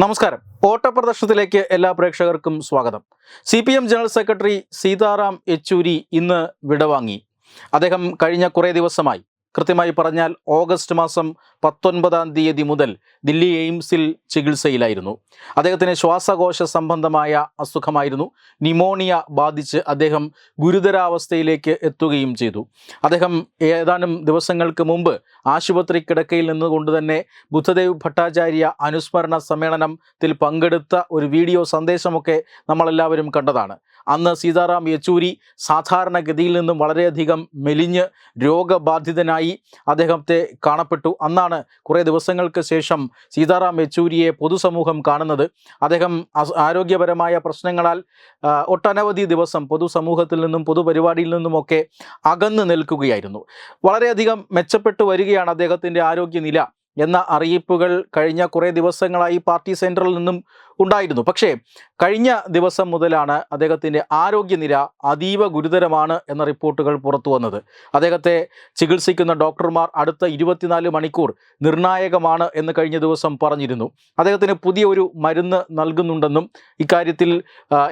നമസ്കാരം. ഓട്ടപ്രദർശനത്തിലേക്ക് എല്ലാ പ്രേക്ഷകർക്കും സ്വാഗതം. C P M general secretary Sitaram Yechury ഇന്ന് വിടവാങ്ങി. അദ്ദേഹം കഴിഞ്ഞ കുറേ ദിവസമായി കൃത്യമായി പറഞ്ഞാൽ ഓഗസ്റ്റ് മാസം പത്തൊൻപതാം തീയതി മുതൽ ദില്ലി എയിംസിൽ ചികിത്സയിലായിരുന്നു. അദ്ദേഹത്തിന് ശ്വാസകോശ സംബന്ധമായ അസുഖമായിരുന്നു. നിമോണിയ ബാധിച്ച് അദ്ദേഹം ഗുരുതരാവസ്ഥയിലേക്ക് എത്തുകയും ചെയ്തു. അദ്ദേഹം ഏതാനും ദിവസങ്ങൾക്ക് മുമ്പ് ആശുപത്രി കിടക്കയിൽ നിന്നുകൊണ്ട് തന്നെ ബുദ്ധദേവ് ഭട്ടാചാര്യ അനുസ്മരണ സമ്മേളനത്തിൽ പങ്കെടുത്ത ഒരു വീഡിയോ സന്ദേശമൊക്കെ നമ്മളെല്ലാവരും കണ്ടതാണ്. അന്ന് സീതാറാം യെച്ചൂരി സാധാരണഗതിയിൽ നിന്നും വളരെയധികം മെലിഞ്ഞ് രോഗബാധിതനായി അദ്ദേഹത്തെ കാണപ്പെട്ടു. അന്നാണ് കുറേ ദിവസങ്ങൾക്ക് ശേഷം സീതാറാം യെച്ചൂരിയെ പൊതുസമൂഹം കാണുന്നത്. അദ്ദേഹം ആരോഗ്യപരമായ പ്രശ്നങ്ങളാൽ ഒട്ടനവധി ദിവസം പൊതുസമൂഹത്തിൽ നിന്നും പൊതുപരിപാടിയിൽ നിന്നുമൊക്കെ അകന്നു നിൽക്കുകയായിരുന്നു. വളരെയധികം മെച്ചപ്പെട്ടു വരികയാണ് അദ്ദേഹത്തിന്റെ ആരോഗ്യനില എന്ന അറിയിപ്പുകൾ കഴിഞ്ഞ കുറേ ദിവസങ്ങളായി പാർട്ടി സെന്ററിൽ നിന്നും ഉണ്ടായിരുന്നു. പക്ഷേ കഴിഞ്ഞ ദിവസം മുതലാണ് അദ്ദേഹത്തിന്റെ ആരോഗ്യനില അതീവ ഗുരുതരമാണ് എന്ന റിപ്പോർട്ടുകൾ പുറത്തു വന്നത്. അദ്ദേഹത്തെ ചികിത്സിക്കുന്ന ഡോക്ടർമാർ അടുത്ത ഇരുപത്തിനാല് മണിക്കൂർ നിർണായകമാണ് എന്ന് കഴിഞ്ഞ ദിവസം പറഞ്ഞിരുന്നു. അദ്ദേഹത്തിന് പുതിയ ഒരു മരുന്ന് നൽകുന്നുണ്ടെന്നും ഇക്കാര്യത്തിൽ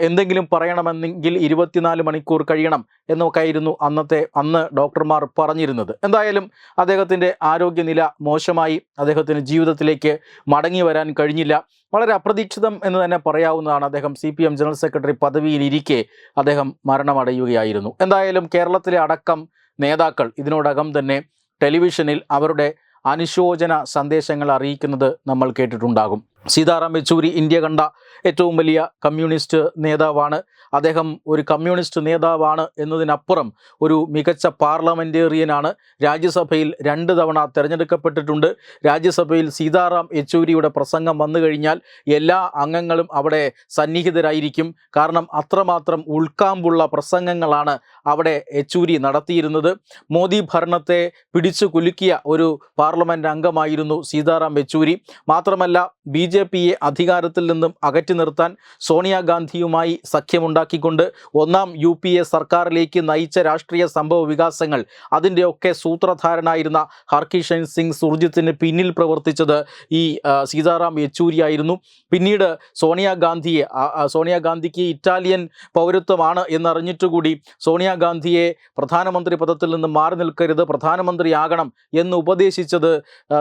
എന്തെങ്കിലും പറയണമെന്നെങ്കിൽ ഇരുപത്തിനാല് മണിക്കൂർ കഴിയണം എന്നൊക്കെയായിരുന്നു അന്നത്തെ അന്ന് ഡോക്ടർമാർ പറഞ്ഞിരുന്നത്. എന്തായാലും അദ്ദേഹത്തിന്റെ ആരോഗ്യനില മോശമായി. അദ്ദേഹത്തിന് ജീവിതത്തിലേക്ക് മടങ്ങി വരാൻ കഴിഞ്ഞില്ല. വളരെ അപ്രതീക്ഷിതം എന്ന് തന്നെ പറയാവുന്നതാണ് അദ്ദേഹം C P M general secretary പദവിയിലിരിക്കെ അദ്ദേഹം മരണമടയുകയായിരുന്നു. എന്തായാലും കേരളത്തിലെ അടക്കം നേതാക്കൾ ഇതിനോടകം തന്നെ ടെലിവിഷനിൽ അവരുടെ അനുശോചന സന്ദേശങ്ങൾ അറിയിക്കുന്നത് നമ്മൾ കേട്ടിട്ടുണ്ടാകും. സീതാറാം യെച്ചൂരി ഇന്ത്യ കണ്ട ഏറ്റവും വലിയ കമ്മ്യൂണിസ്റ്റ് നേതാവാണ്. അദ്ദേഹം ഒരു കമ്മ്യൂണിസ്റ്റ് നേതാവാണ് എന്നതിനപ്പുറം ഒരു മികച്ച പാർലമെന്റേറിയനാണ് രാജ്യസഭയിൽ രണ്ട് തവണ തിരഞ്ഞെടുക്കപ്പെട്ടിട്ടുണ്ട്. രാജ്യസഭയിൽ സീതാറാം യെച്ചൂരിയുടെ പ്രസംഗം വന്നു കഴിഞ്ഞാൽ എല്ലാ അംഗങ്ങളും അവിടെ സന്നിഹിതരായിരിക്കും. കാരണം അത്രമാത്രം ഉൾക്കാമ്പുള്ള പ്രസംഗങ്ങളാണ് അവിടെ യെച്ചൂരി നടത്തിയിരുന്നത്. മോദി ഭരണത്തെ പിടിച്ചു കുലുക്കിയ ഒരു പാർലമെന്റ് അംഗമായിരുന്നു സീതാറാം യെച്ചൂരി. മാത്രമല്ല ബി ജെ പിയെ അധികാരത്തിൽ നിന്നും അകറ്റി നിർത്താൻ സോണിയാഗാന്ധിയുമായി സഖ്യമുണ്ടാക്കിക്കൊണ്ട് ഒന്നാം യു പി എ സർക്കാരിലേക്ക് നയിച്ച രാഷ്ട്രീയ സംഭവ വികാസങ്ങൾ അതിന്റെയൊക്കെ സൂത്രധാരനായിരുന്ന ഹർകിഷൻ സിംഗ് സുർജിത്തിന് പിന്നിൽ പ്രവർത്തിച്ചത് ഈ സീതാറാം യെച്ചൂരിയായിരുന്നു പിന്നീട് സോണിയാഗാന്ധിയെ സോണിയാഗാന്ധിക്ക് ഇറ്റാലിയൻ പൗരത്വമാണ് എന്നറിഞ്ഞിട്ടുകൂടി സോണിയാഗാന്ധിയെ പ്രധാനമന്ത്രി പദത്തിൽ നിന്ന് മാറി നിൽക്കരുത് പ്രധാനമന്ത്രിയാകണം എന്ന് ഉപദേശിച്ചത്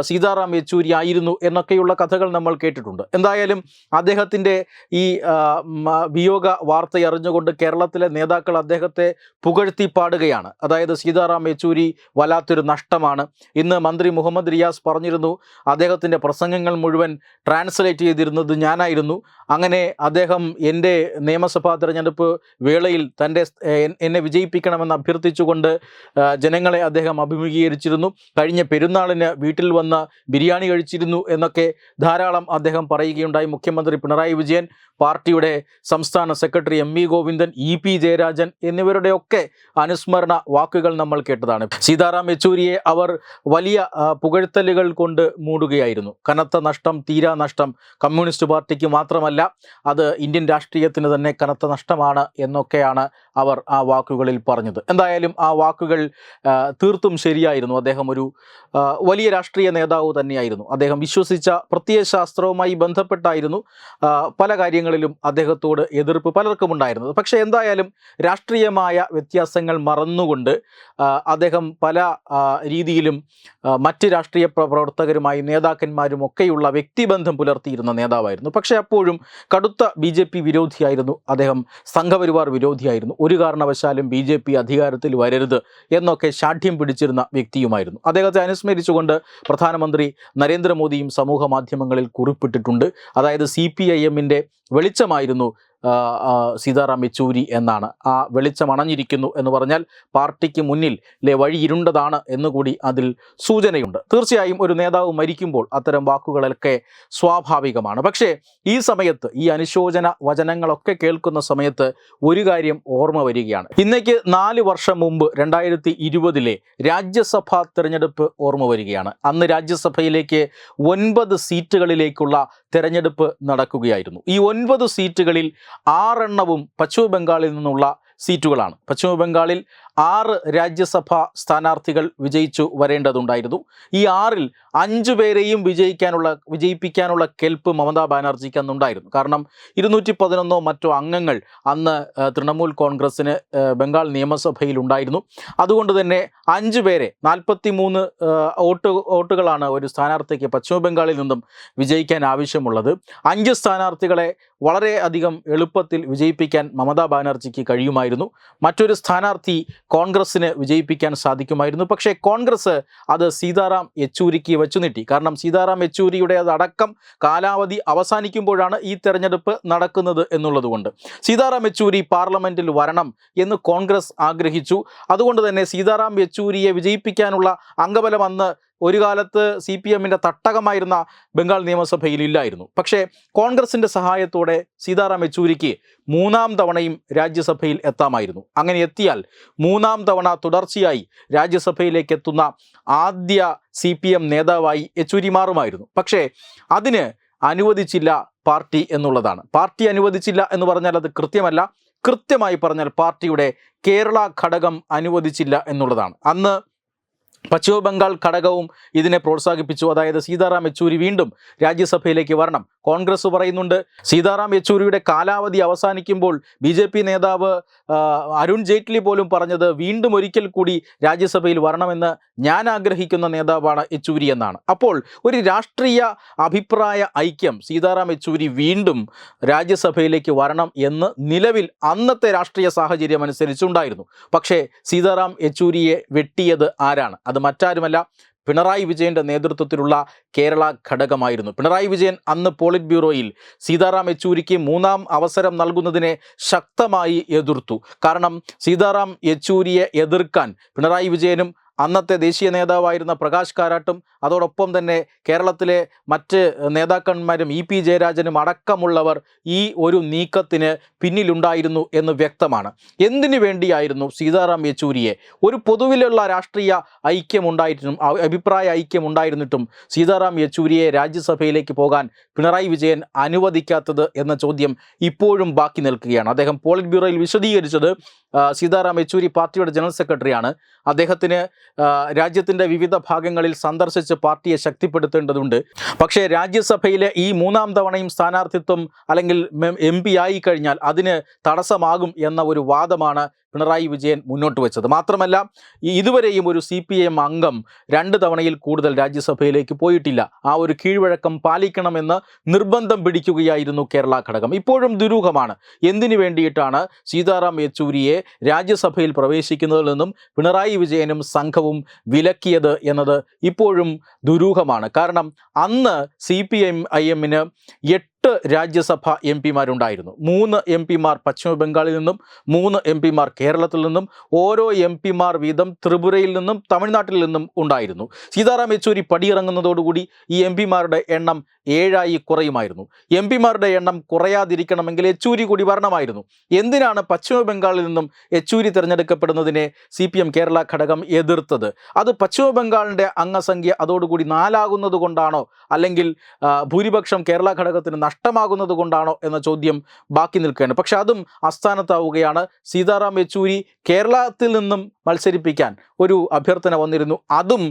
സീതാറാം യെച്ചൂരി ആയിരുന്നു എന്നൊക്കെയുള്ള കഥകൾ നമ്മൾ കേട്ടിട്ടുണ്ട്. എന്തായാലും അദ്ദേഹത്തിന്റെ ഈ വിയോഗ വാർത്ത അറിഞ്ഞുകൊണ്ട് കേരളത്തിലെ നേതാക്കൾ അദ്ദേഹത്തെ പുകഴ്ത്തി പാടുകയാണ്. അതായത് സീതാറാം യെച്ചൂരി വല്ലാത്തൊരു നഷ്ടമാണ്. ഇന്ന് മന്ത്രി മുഹമ്മദ് റിയാസ് പറഞ്ഞിരുന്നു അദ്ദേഹത്തിന്റെ പ്രസംഗങ്ങൾ മുഴുവൻ ട്രാൻസ്ലേറ്റ് ചെയ്തിരുന്നത് ഞാനായിരുന്നു. അങ്ങനെ അദ്ദേഹം എന്റെ നിയമസഭാ തിരഞ്ഞെടുപ്പ് വേളയിൽ തന്റെ എന്നെ വിജയിപ്പിക്കണമെന്ന് അഭ്യർത്ഥിച്ചുകൊണ്ട് ജനങ്ങളെ അദ്ദേഹം അഭിമുഖീകരിച്ചിരുന്നു. കഴിഞ്ഞ പെരുന്നാളിന് വീട്ടിൽ വന്ന് ബിരിയാണി കഴിച്ചിരുന്നു എന്നൊക്കെ ധാരാളം അദ്ദേഹം പറയുകയുണ്ടായി. മുഖ്യമന്ത്രി പിണറായി വിജയൻ പാർട്ടിയുടെ സംസ്ഥാന secretary M V Govindan E P Jayarajan എന്നിവരുടെയൊക്കെ അനുസ്മരണ വാക്കുകൾ നമ്മൾ കേട്ടതാണ്. സീതാറാം യെച്ചൂരിയെ അവർ വലിയ പുകഴ്ത്തലുകൾ കൊണ്ട് മൂടുകയായിരുന്നു. കനത്ത നഷ്ടം തീരാ നഷ്ടം കമ്മ്യൂണിസ്റ്റ് പാർട്ടിക്ക് മാത്രമല്ല അത് ഇന്ത്യൻ രാഷ്ട്രീയത്തിന് തന്നെ കനത്ത നഷ്ടമാണ് എന്നൊക്കെയാണ് അവർ ആ വാക്കുകളിൽ പറഞ്ഞത്. എന്തായാലും ആ വാക്കുകൾ തീർത്തും ശരിയായിരുന്നു. അദ്ദേഹം ഒരു വലിയ രാഷ്ട്രീയ നേതാവ് തന്നെയായിരുന്നു. അദ്ദേഹം വിശ്വസിച്ച പ്രത്യയശാസ്ത്രവുമായി ബന്ധപ്പെട്ടായിരുന്നു പല കാര്യങ്ങളിലും അദ്ദേഹത്തോട് എതിർപ്പ് പലർക്കും ഉണ്ടായിരുന്നത് പക്ഷേ എന്തായാലും രാഷ്ട്രീയമായ വ്യത്യാസങ്ങൾ മറന്നുകൊണ്ട് അദ്ദേഹം പല രീതിയിലും മറ്റ് രാഷ്ട്രീയ പ്രവർത്തകരുമായി നേതാക്കന്മാരും ഒക്കെയുള്ള വ്യക്തിബന്ധം പുലർത്തിയിരുന്ന നേതാവായിരുന്നു. പക്ഷേ അപ്പോഴും കടുത്ത ബി ജെ പി വിരോധിയായിരുന്നു. അദ്ദേഹം സംഘപരിവാർ വിരോധിയായിരുന്നു. ഒരു കാരണവശാലും ബി ജെ പി അധികാരത്തിൽ വരരുത് എന്നൊക്കെ ശാഠ്യം പിടിച്ചിരുന്ന വ്യക്തിയുമായിരുന്നു. അദ്ദേഹത്തെ അനുസ്മരിച്ചുകൊണ്ട് പ്രധാനമന്ത്രി നരേന്ദ്രമോദിയും സമൂഹ മാധ്യമങ്ങളിൽ കുറിപ്പിട്ടിട്ടുണ്ട്. അതായത് സി പി ഐ എമ്മിന്റെ വെളിച്ചമായിരുന്നു സീതാറാം യെച്ചൂരി എന്നാണ്. ആ വെളിച്ചം അണഞ്ഞിരിക്കുന്നു എന്ന് പറഞ്ഞാൽ പാർട്ടിക്ക് മുന്നിൽ ലെ വഴി ഇരുണ്ടതാണ് എന്നുകൂടി അതിൽ സൂചനയുണ്ട്. തീർച്ചയായും ഒരു നേതാവ് മരിക്കുമ്പോൾ അത്തരം വാക്കുകളൊക്കെ സ്വാഭാവികമാണ്. പക്ഷേ ഈ സമയത്ത് ഈ അനുശോചന വചനങ്ങളൊക്കെ കേൾക്കുന്ന സമയത്ത് ഒരു കാര്യം ഓർമ്മ വരികയാണ്. ഇന്നേക്ക് നാല് വർഷം മുമ്പ് രണ്ടായിരത്തി ഇരുപതിലെ രാജ്യസഭാ തിരഞ്ഞെടുപ്പ് ഓർമ്മ വരികയാണ്. അന്ന് രാജ്യസഭയിലേക്ക് ഒൻപത് സീറ്റുകളിലേക്കുള്ള തെരഞ്ഞെടുപ്പ് നടക്കുകയായിരുന്നു. ഈ ഒൻപത് സീറ്റുകളിൽ ആറെണ്ണവും പശ്ചിമ ബംഗാളിൽ നിന്നുള്ള സീറ്റുകളാണ്. പശ്ചിമ ബംഗാളിൽ ആറ് രാജ്യസഭാ സ്ഥാനാർത്ഥികൾ വിജയിച്ചു വരേണ്ടതുണ്ടായിരുന്നു. ഈ ആറിൽ അഞ്ചു പേരെയും വിജയിക്കാനുള്ള വിജയിപ്പിക്കാനുള്ള കെൽപ്പ് മമതാ ബാനർജിക്ക് അന്നുണ്ടായിരുന്നു. കാരണം ഇരുന്നൂറ്റി പതിനൊന്നോ മറ്റോ അംഗങ്ങൾ അന്ന് തൃണമൂൽ കോൺഗ്രസ്സിന് ബംഗാൾ നിയമസഭയിൽ ഉണ്ടായിരുന്നു. അതുകൊണ്ട് തന്നെ അഞ്ചു പേരെ നാൽപ്പത്തി മൂന്ന് വോട്ട് വോട്ടുകളാണ് ഒരു സ്ഥാനാർത്ഥിക്ക് പശ്ചിമ ബംഗാളിൽ നിന്നും വിജയിക്കാൻ ആവശ്യമുള്ളത്. അഞ്ച് സ്ഥാനാർത്ഥികളെ വളരെ അധികം എളുപ്പത്തിൽ വിജയിപ്പിക്കാൻ മമതാ ബാനർജിക്ക് കഴിയുമായിരുന്നു. മറ്റൊരു സ്ഥാനാർത്ഥി കോൺഗ്രസ്സിന് വിജയിപ്പിക്കാൻ സാധിക്കുമായിരുന്നു. പക്ഷേ കോൺഗ്രസ് അത് സീതാറാം യെച്ചൂരിക്ക് വെച്ചു നീട്ടി. കാരണം സീതാറാം യെച്ചൂരിയുടെ അടക്കം കാലാവധി അവസാനിക്കുമ്പോഴാണ് ഈ തെരഞ്ഞെടുപ്പ് നടക്കുന്നത് എന്നുള്ളതുകൊണ്ട്. സീതാറാം യെച്ചൂരി പാർലമെന്റിൽ വരണം എന്ന് കോൺഗ്രസ് ആഗ്രഹിച്ചു. അതുകൊണ്ട് തന്നെ സീതാറാം യെച്ചൂരിയെ വിജയിപ്പിക്കാനുള്ള അംഗബലം അന്ന് ഒരു കാലത്ത് സി പി എമ്മിന്റെ തട്ടകമായിരുന്ന ബംഗാൾ നിയമസഭയിൽ ഇല്ലായിരുന്നു. പക്ഷേ കോൺഗ്രസിന്റെ സഹായത്തോടെ സീതാറാം യെച്ചൂരിക്ക് മൂന്നാം തവണയും രാജ്യസഭയിൽ എത്താമായിരുന്നു. അങ്ങനെ എത്തിയാൽ മൂന്നാം തവണ തുടർച്ചയായി രാജ്യസഭയിലേക്ക് എത്തുന്ന ആദ്യ സി പി എം നേതാവായി യെച്ചൂരി മാറുമായിരുന്നു. പക്ഷേ അതിന് അനുവദിച്ചില്ല പാർട്ടി എന്നുള്ളതാണ്. പാർട്ടി അനുവദിച്ചില്ല എന്ന് പറഞ്ഞാൽ അത് കൃത്യമല്ല. കൃത്യമായി പറഞ്ഞാൽ പാർട്ടിയുടെ കേരള ഘടകം അനുവദിച്ചില്ല എന്നുള്ളതാണ്. അന്ന് പശ്ചിമ ബംഗാൾ ഘടകവും ഇതിനെ പ്രോത്സാഹിപ്പിച്ചു. അതായത് സീതാറാം യെച്ചൂരി വീണ്ടും രാജ്യസഭയിലേക്ക് വരണം. കോൺഗ്രസ് പറയുന്നുണ്ട് സീതാറാം യെച്ചൂരിയുടെ കാലാവധി അവസാനിക്കുമ്പോൾ ബി ജെ പി നേതാവ് അരുൺ ജെയ്റ്റ്ലി പോലും പറഞ്ഞത് വീണ്ടും ഒരിക്കൽ കൂടി രാജ്യസഭയിൽ വരണമെന്ന് ഞാൻ ആഗ്രഹിക്കുന്ന നേതാവാണ് യെച്ചൂരി എന്നാണ്. അപ്പോൾ ഒരു രാഷ്ട്രീയ അഭിപ്രായ ഐക്യം സീതാറാം യെച്ചൂരി വീണ്ടും രാജ്യസഭയിലേക്ക് വരണം എന്ന് നിലവിൽ അന്നത്തെ രാഷ്ട്രീയ സാഹചര്യം അനുസരിച്ചുണ്ടായിരുന്നു. പക്ഷേ സീതാറാം യെച്ചൂരിയെ വെട്ടിയത് ആരാണ്? അത് മറ്റാരുമല്ല പിണറായി വിജയന്റെ നേതൃത്വത്തിലുള്ള കേരള ഘടകമായിരുന്നു. പിണറായി വിജയൻ അന്ന് പോളിറ്റ് ബ്യൂറോയിൽ സീതാറാം യെച്ചൂരിക്ക് മൂന്നാം അവസരം നൽകുന്നതിനെ ശക്തമായി എതിർത്തു. കാരണം സീതാറാം യെച്ചൂരിയെ എതിർക്കാൻ പിണറായി വിജയനും അന്നത്തെ ദേശീയ നേതാവായിരുന്ന പ്രകാശ് കാരാട്ടും അതോടൊപ്പം തന്നെ കേരളത്തിലെ മറ്റ് നേതാക്കന്മാരും ഇ പി ജയരാജനും അടക്കമുള്ളവർ ഈ ഒരു നീക്കത്തിന് പിന്നിലുണ്ടായിരുന്നു എന്ന് വ്യക്തമാണ്. എന്തിനു വേണ്ടിയായിരുന്നു സീതാറാം യെച്ചൂരിയെ? ഒരു പൊതുവിലുള്ള രാഷ്ട്രീയ ഐക്യം ഉണ്ടായിട്ടും അഭിപ്രായ ഐക്യം ഉണ്ടായിരുന്നിട്ടും സീതാറാം യെച്ചൂരിയെ രാജ്യസഭയിലേക്ക് പോകാൻ പിണറായി വിജയൻ അനുവദിക്കാത്തത് എന്ന ചോദ്യം ഇപ്പോഴും ബാക്കി നിൽക്കുകയാണ്. അദ്ദേഹം പോളിറ്റ് ബ്യൂറോയിൽ വിശദീകരിച്ചത് സീതാറാം യെച്ചൂരി പാർട്ടിയുടെ ജനറൽ സെക്രട്ടറിയാണ്. അദ്ദേഹത്തിന് രാജ്യത്തിന്റെ വിവിധ ഭാഗങ്ങളിൽ സന്ദർശിച്ച് പാർട്ടിയെ ശക്തിപ്പെടുത്തേണ്ടതുണ്ട്. പക്ഷേ രാജ്യസഭയിലെ ഈ മൂന്നാം തവണയും സ്ഥാനാർത്ഥിത്വം അല്ലെങ്കിൽ എം പി ആയി കഴിഞ്ഞാൽ അതിന് തടസ്സമാകും എന്ന ഒരു വാദമാണ് പിണറായി വിജയൻ മുന്നോട്ട് വെച്ചത്. മാത്രമല്ല ഇതുവരെയും ഒരു സി പി എം അംഗം രണ്ട് തവണയിൽ കൂടുതൽ രാജ്യസഭയിലേക്ക് പോയിട്ടില്ല. ആ ഒരു കീഴ്വഴക്കം പാലിക്കണമെന്ന് നിർബന്ധം പിടിക്കുകയായിരുന്നു കേരള ഘടകം. ഇപ്പോഴും ദുരൂഹമാണ്. എന്തിനു വേണ്ടിയിട്ടാണ് സീതാറാം യെച്ചൂരിയെ രാജ്യസഭയിൽ പ്രവേശിക്കുന്നതിൽ നിന്നും പിണറായി വിജയനും സംഘവും വിലക്കിയത് എന്നത് ഇപ്പോഴും ദുരൂഹമാണ്. കാരണം അന്ന് സി പി എം ഐ എമ്മിന് എട്ട് രാജ്യസഭ എം പിമാരുണ്ടായിരുന്നു. മൂന്ന് എം പിമാർ പശ്ചിമ ബംഗാളിൽ നിന്നും മൂന്ന് എം പിമാർ കേരളത്തിൽ നിന്നും ഓരോ എം പിമാർ വീതം ത്രിപുരയിൽ നിന്നും തമിഴ്നാട്ടിൽ നിന്നും ഉണ്ടായിരുന്നു. സീതാറാം യെച്ചൂരി പടിയിറങ്ങുന്നതോടുകൂടി ഈ എം പിമാരുടെ എണ്ണം ഏഴായി കുറയുമായിരുന്നു. എം പിമാരുടെ എണ്ണം കുറയാതിരിക്കണമെങ്കിൽ യെച്ചൂരി കൂടി വരണമായിരുന്നു. എന്തിനാണ് പശ്ചിമ ബംഗാളിൽ നിന്നും യെച്ചൂരി തിരഞ്ഞെടുക്കപ്പെടുന്നതിനെ സി പി എം കേരള ഘടകം എതിർത്തത്? അത് പശ്ചിമ ബംഗാളിന്റെ അംഗസംഖ്യ അതോടുകൂടി നാലാകുന്നത് കൊണ്ടാണോ അല്ലെങ്കിൽ ഭൂരിപക്ഷം കേരള ഘടകത്തിന് നഷ്ടമാകുന്നത് കൊണ്ടാണോ എന്ന ചോദ്യം ബാക്കി നിൽക്കുകയാണ്. പക്ഷെ അതും അസ്ഥാനത്താവുകയാണ് സീതാറാം യെച്ചൂരി കേരളത്തിൽ നിന്നും മത്സരിപ്പിക്കാൻ ഒരു അഭ്യർത്ഥന വന്നിരുന്നു. അതും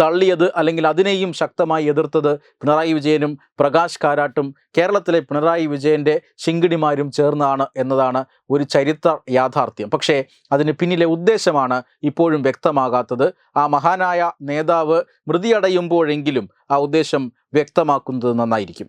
തള്ളിയത് അല്ലെങ്കിൽ അതിനെയും ശക്തമായി എതിർത്തത് പിണറായി വിജയനും പ്രകാശ് കാരാട്ടും കേരളത്തിലെ പിണറായി വിജയന്റെ ശിങ്കിടിമാരും ചേർന്നാണ് എന്നതാണ് ഒരു ചരിത്ര യാഥാർത്ഥ്യം. പക്ഷേ അതിന് പിന്നിലെ ഉദ്ദേശമാണ് ഇപ്പോഴും വ്യക്തമാകാത്തത്. ആ മഹാനായ നേതാവ് മൃതിയടയുമ്പോഴെങ്കിലും ആ ഉദ്ദേശം വ്യക്തമാക്കുന്നത് നന്നായിരിക്കും.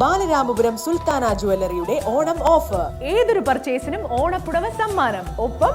Balaramapuram Sultana ജുവല്ലറിയുടെ Onam offer. ഏതൊരു പർച്ചേസിനും ഓണപ്പുടവ സമ്മാനം. ഒപ്പം